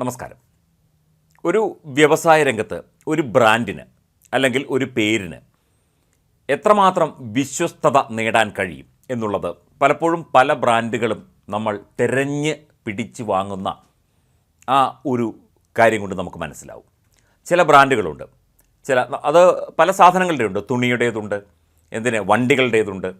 നമസ്കാരം. ഒരു വ്യവസായ രംഗത്ത് ഒരു ബ്രാൻഡിന് അല്ലെങ്കിൽ ഒരു പേരിന് എത്രമാത്രം വിശ്വസ്തത നേടാൻ കഴിയും എന്നുള്ളത് പലപ്പോഴും പല ബ്രാൻഡുകളും നമ്മൾ തിരഞ്ഞ് പിടിച്ചു വാങ്ങുന്ന ആ ഒരു കാര്യം കൊണ്ട് നമുക്ക് മനസ്സിലാവും. ചില ബ്രാൻഡുകളുണ്ട്. ചില അത് പല സാധനങ്ങളുടെ ഉണ്ട് തുണിയുടേതുണ്ട് എന്തിന് വണ്ടികളുടേതുണ്ട്.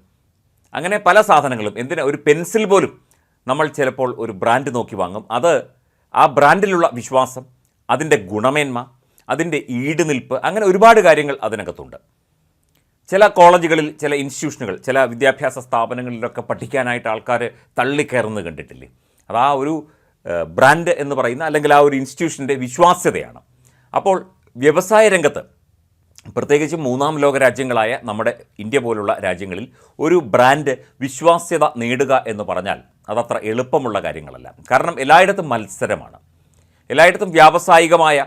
അങ്ങനെ പല സാധനങ്ങളും എന്തിന് ഒരു പെൻസിൽ പോലും നമ്മൾ ചിലപ്പോൾ ഒരു ബ്രാൻഡ് നോക്കി വാങ്ങും. അത് ആ ബ്രാൻഡിലുള്ള വിശ്വാസം അതിന്റെ ഗുണമേന്മ അതിന്റെ ഈട് നിൽപ്പ് അങ്ങനെ ഒരുപാട് കാര്യങ്ങൾ അതിനകത്തുണ്ട്. ചില കോളേജുകളിൽ ചില ഇൻസ്റ്റിറ്റ്യൂഷനുകൾ ചില വിദ്യാഭ്യാസ സ്ഥാപനങ്ങളിലൊക്കെ പഠിക്കാനായിട്ട് ആൾക്കാർ തള്ളിക്കയറുന്നത് കണ്ടിട്ടില്ലേ? അത് ആ ഒരു ബ്രാൻഡ് എന്ന് പറയുന്ന അല്ലെങ്കിൽ ആ ഒരു ഇൻസ്റ്റിറ്റ്യൂഷന്റെ വിശ്വാസ്യതയാണ്. അപ്പോൾ വ്യവസായ രംഗത്ത് പ്രത്യേകിച്ച് മൂന്നാം ലോക രാജ്യങ്ങളായ നമ്മുടെ ഇന്ത്യ പോലുള്ള രാജ്യങ്ങളിൽ ഒരു ബ്രാൻഡ് വിശ്വാസ്യത നേടുക എന്ന് പറഞ്ഞാൽ അതത്ര എളുപ്പമുള്ള കാര്യങ്ങളല്ല. കാരണം എല്ലായിടത്തും മത്സരമാണ്. എല്ലായിടത്തും വ്യാവസായികമായ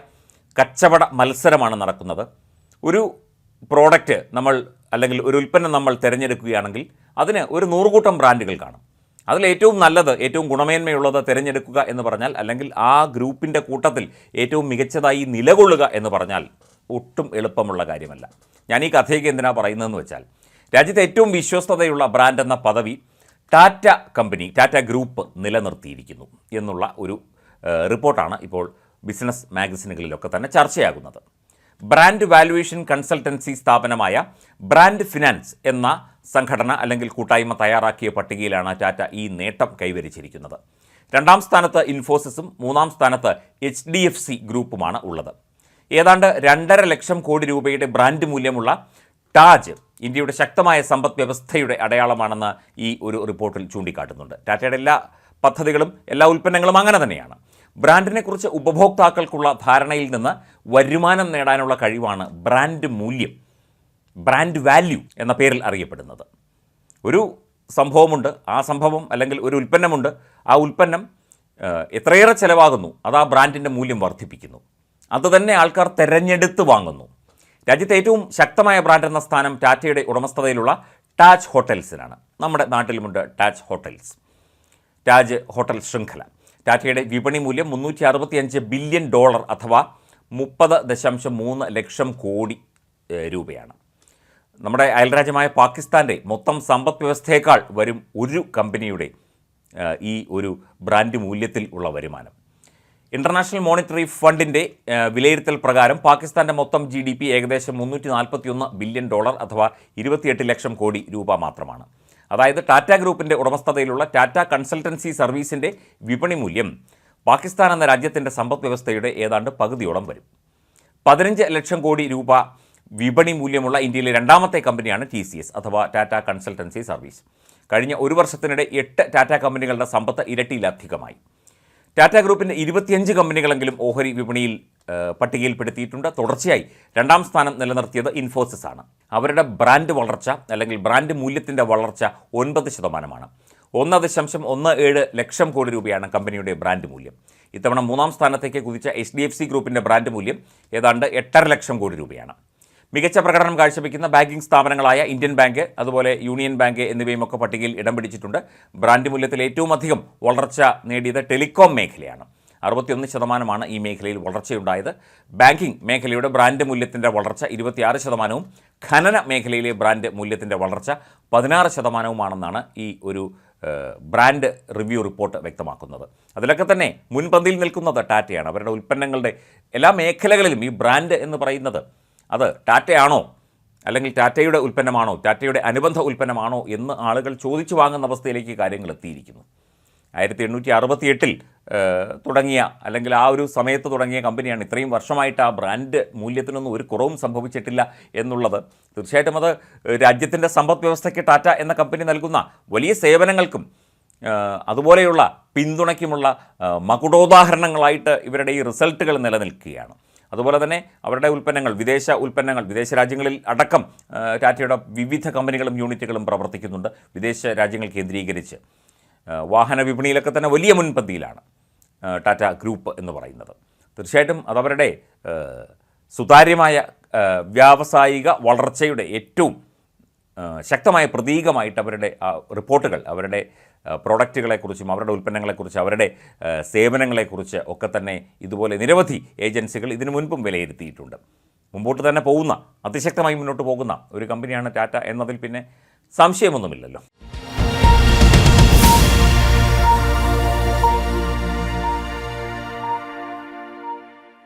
കച്ചവട മത്സരമാണ് നടക്കുന്നത്. ഒരു പ്രോഡക്റ്റ് നമ്മൾ അല്ലെങ്കിൽ ഒരു ഉൽപ്പന്നം നമ്മൾ തിരഞ്ഞെടുക്കുകയാണെങ്കിൽ അതിന് ഒരു നൂറുകൂട്ടം ബ്രാൻഡുകൾ കാണും. അതിൽ ഏറ്റവും നല്ലത് ഏറ്റവും ഗുണമേന്മയുള്ളത് തിരഞ്ഞെടുക്കുക എന്ന് പറഞ്ഞാൽ അല്ലെങ്കിൽ ആ ഗ്രൂപ്പിന്റെ കൂട്ടത്തിൽ ഏറ്റവും മികച്ചതായി നിലകൊള്ളുക എന്ന് പറഞ്ഞാൽ ഒട്ടും എളുപ്പമുള്ള കാര്യമല്ല. ഞാൻ ഈ കഥയ്ക്ക് എന്തിനാണ് പറയുന്നതെന്ന് വെച്ചാൽ രാജ്യത്തെ ഏറ്റവും വിശ്വസ്തതയുള്ള ബ്രാൻഡ് എന്ന പദവി ടാറ്റ കമ്പനി ടാറ്റ ഗ്രൂപ്പ് നിലനിർത്തിയിരിക്കുന്നു എന്നുള്ള ഒരു റിപ്പോർട്ടാണ് ഇപ്പോൾ ബിസിനസ് മാഗസിനുകളിലൊക്കെ തന്നെ ചർച്ചയാകുന്നത്. ബ്രാൻഡ് വാല്യുവേഷൻ കൺസൾട്ടൻസി സ്ഥാപനമായ ബ്രാൻഡ് ഫിനാൻസ് എന്ന സംഘടന അല്ലെങ്കിൽ കൂട്ടായ്മ തയ്യാറാക്കിയ പട്ടികയിലാണ് ടാറ്റ ഈ നേട്ടം കൈവരിച്ചിരിക്കുന്നത്. രണ്ടാം സ്ഥാനത്ത് ഇൻഫോസിസും മൂന്നാം സ്ഥാനത്ത് എച്ച് ഡി എഫ് സി ഗ്രൂപ്പുമാണ് ഉള്ളത്. ഏതാണ്ട് രണ്ടര ലക്ഷം കോടി രൂപയുടെ ബ്രാൻഡ് മൂല്യമുള്ള ടാജ് ഇന്ത്യയുടെ ശക്തമായ സമ്പദ് വ്യവസ്ഥയുടെ അടയാളമാണെന്ന് ഈ ഒരു റിപ്പോർട്ടിൽ ചൂണ്ടിക്കാട്ടുന്നുണ്ട്. ടാറ്റയുടെ എല്ലാ പദ്ധതികളും എല്ലാ ഉൽപ്പന്നങ്ങളും അങ്ങനെ തന്നെയാണ്. ബ്രാൻഡിനെക്കുറിച്ച് ഉപഭോക്താക്കൾക്കുള്ള ധാരണയിൽ നിന്ന് വരുമാനം നേടാനുള്ള കഴിവാണ് ബ്രാൻഡ് മൂല്യം ബ്രാൻഡ് വാല്യൂ എന്ന പേരിൽ അറിയപ്പെടുന്നത്. ഒരു സംഭവമുണ്ട് ആ സംഭവം അല്ലെങ്കിൽ ഒരു ഉൽപ്പന്നമുണ്ട് ആ ഉൽപ്പന്നം എത്രയേറെ ചിലവാകുന്നു അത് ആ ബ്രാൻഡിന്റെ മൂല്യം വർദ്ധിപ്പിക്കുന്നു. അത് തന്നെ ആൾക്കാർ തെരഞ്ഞെടുത്ത് വാങ്ങുന്നു. രാജ്യത്തെ ഏറ്റവും ശക്തമായ ബ്രാൻഡ് എന്ന സ്ഥാനം ടാറ്റയുടെ ഉടമസ്ഥതയിലുള്ള ടാജ് ഹോട്ടൽസിനാണ്. നമ്മുടെ നാട്ടിലുമുണ്ട് ടാജ് ഹോട്ടൽസ്. ടാജ് ഹോട്ടൽ ശൃംഖല. ടാറ്റയുടെ വിപണി മൂല്യം മുന്നൂറ്റി അറുപത്തിയഞ്ച് ബില്യൺ ഡോളർ അഥവാ മുപ്പത് ദശാംശം മൂന്ന് ലക്ഷം കോടി രൂപയാണ്. നമ്മുടെ അയൽരാജ്യമായ പാകിസ്ഥാന്റെ മൊത്തം സമ്പദ് വ്യവസ്ഥയേക്കാൾ വരും ഒരു കമ്പനിയുടെ ഈ ഒരു ബ്രാൻഡ് മൂല്യത്തിൽ ഉള്ള വരുമാനം. ഇന്റർനാഷണൽ മോണിറ്ററി ഫണ്ടിന്റെ വിലയിരുത്തൽ പ്രകാരം പാകിസ്ഥാന്റെ മൊത്തം ജി ഡി പി ഏകദേശം മുന്നൂറ്റി നാൽപ്പത്തിയൊന്ന് ബില്യൺ ഡോളർ അഥവാ ഇരുപത്തിയെട്ട് ലക്ഷം കോടി രൂപ മാത്രമാണ്. അതായത് ടാറ്റ ഗ്രൂപ്പിന്റെ ഉടമസ്ഥതയിലുള്ള ടാറ്റ കൺസൾട്ടൻസി സർവീസിന്റെ വിപണി മൂല്യം പാകിസ്ഥാൻ എന്ന രാജ്യത്തിന്റെ സമ്പദ് വ്യവസ്ഥയുടെ ഏതാണ്ട് പകുതിയോളം വരും. പതിനഞ്ച് ലക്ഷം കോടി രൂപ വിപണി മൂല്യമുള്ള ഇന്ത്യയിലെ രണ്ടാമത്തെ കമ്പനിയാണ് ടി സി എസ് അഥവാ ടാറ്റ കൺസൾട്ടൻസി സർവീസ്. കഴിഞ്ഞ ഒരു വർഷത്തിനിടെ എട്ട് ടാറ്റ കമ്പനികളുടെ സമ്പത്ത് ഇരട്ടിയിലധികമായി. ടാറ്റ ഗ്രൂപ്പിന്റെ ഇരുപത്തിയഞ്ച് കമ്പനികളെങ്കിലും ഓഹരി വിപണിയിൽ പട്ടികയിൽപ്പെടുത്തിയിട്ടുണ്ട്. തുടർച്ചയായി രണ്ടാം സ്ഥാനം നിലനിർത്തിയത് ഇൻഫോസിസ് ആണ്. അവരുടെ ബ്രാൻഡ് വളർച്ച അല്ലെങ്കിൽ ബ്രാൻഡ് മൂല്യത്തിന്റെ വളർച്ച ഒൻപത് ശതമാനമാണ്. ഒന്ന് ദശാംശം ഒന്ന് ഏഴ് ലക്ഷം കോടി രൂപയാണ് കമ്പനിയുടെ ബ്രാൻഡ് മൂല്യം. ഇത്തവണ മൂന്നാം സ്ഥാനത്തേക്ക് കുതിച്ച എച്ച് ഡി എഫ് സി ഗ്രൂപ്പിന്റെ ബ്രാൻഡ് മൂല്യം ഏതാണ്ട് എട്ടര ലക്ഷം കോടി രൂപയാണ്. മികച്ച പ്രകടനം കാഴ്ചവെക്കുന്ന ബാങ്കിംഗ് സ്ഥാപനങ്ങളായ ഇന്ത്യൻ ബാങ്ക് അതുപോലെ യൂണിയൻ ബാങ്ക് എന്നിവയും ഒക്കെ പട്ടികയിൽ ഇടം പിടിച്ചിട്ടുണ്ട്. ബ്രാൻഡ് മൂല്യത്തിൽ ഏറ്റവും അധികം വളർച്ച നേടിയത് ടെലികോം മേഖലയാണ്. അറുപത്തിയൊന്ന് ശതമാനമാണ് ഈ മേഖലയിൽ വളർച്ചയുണ്ടായത്. ബാങ്കിംഗ് മേഖലയുടെ ബ്രാൻഡ് മൂല്യത്തിന്റെ വളർച്ച ഇരുപത്തിയാറ് ശതമാനവും ഖനന മേഖലയിലെ ബ്രാൻഡ് മൂല്യത്തിന്റെ വളർച്ച പതിനാറ് ശതമാനവുമാണെന്നാണ് ഈ ഒരു ബ്രാൻഡ് റിവ്യൂ റിപ്പോർട്ട് വ്യക്തമാക്കുന്നത്. അതിലൊക്കെ തന്നെ മുൻപന്തിയിൽ നിൽക്കുന്നത് ടാറ്റയാണ്. അവരുടെ ഉൽപ്പന്നങ്ങളുടെ എല്ലാ മേഖലകളിലും ഈ ബ്രാൻഡ് എന്ന് പറയുന്നത് അത് ടാറ്റയാണോ? അല്ലെങ്കിൽ ടാറ്റയുടെ ഉൽപ്പന്നമാണോ? ടാറ്റയുടെ അനുബന്ധ ഉൽപ്പന്നമാണോ? എന്ന് ആളുകൾ ചോദിച്ചു വാങ്ങുന്ന അവസ്ഥയിലേക്ക് കാര്യങ്ങൾ എത്തിയിരിക്കുന്നു. ആയിരത്തി എണ്ണൂറ്റി അറുപത്തി എട്ടിൽ തുടങ്ങിയ അല്ലെങ്കിൽ ആ ഒരു സമയത്ത് തുടങ്ങിയ കമ്പനിയാണ് ഇത്രയും വർഷമായിട്ട് ആ ബ്രാൻഡ് മൂല്യത്തിനൊന്നും ഒരു കുറവും സംഭവിച്ചിട്ടില്ല എന്നുള്ളത്. തീർച്ചയായിട്ടും അത് രാജ്യത്തിന്റെ സമ്പദ് വ്യവസ്ഥയ്ക്ക് ടാറ്റ എന്ന കമ്പനി നൽകുന്ന വലിയ സേവനങ്ങൾക്കും അതുപോലെയുള്ള പിന്തുണയ്ക്കുമുള്ള മകുടോദാഹരണങ്ങളായിട്ട് ഇവരുടെ ഈ റിസൾട്ടുകൾ നിലനിൽക്കുകയാണ്. അതുപോലെ തന്നെ അവരുടെ ഉൽപ്പന്നങ്ങൾ വിദേശ ഉൽപ്പന്നങ്ങൾ വിദേശ രാജ്യങ്ങളിൽ അടക്കം ടാറ്റയുടെ വിവിധ കമ്പനികളും യൂണിറ്റുകളും പ്രവർത്തിക്കുന്നുണ്ട് വിദേശ രാജ്യങ്ങൾ കേന്ദ്രീകരിച്ച്. വാഹന വിപണിയിലൊക്കെ തന്നെ വലിയ മുൻപന്തിയിലാണ് ടാറ്റ ഗ്രൂപ്പ് എന്ന് പറയുന്നത്. തീർച്ചയായിട്ടും അതവരുടെ സുതാര്യമായ വ്യാവസായിക വളർച്ചയുടെ ഏറ്റവും ശക്തമായ പ്രതീകമായിട്ട് അവരുടെ റിപ്പോർട്ടുകൾ അവരുടെ പ്രോഡക്റ്റുകളെക്കുറിച്ചും അവരുടെ ഉൽപ്പന്നങ്ങളെക്കുറിച്ച് അവരുടെ സേവനങ്ങളെക്കുറിച്ച് ഒക്കെ തന്നെ ഇതുപോലെ നിരവധി ഏജൻസികൾ ഇതിനു മുൻപും വിലയിരുത്തിയിട്ടുണ്ട്. മുമ്പോട്ട് തന്നെ പോകുന്ന അതിശക്തമായി മുന്നോട്ട് പോകുന്ന ഒരു കമ്പനിയാണ് ടാറ്റ എന്നതിൽ പിന്നെ സംശയമൊന്നുമില്ലല്ലോ.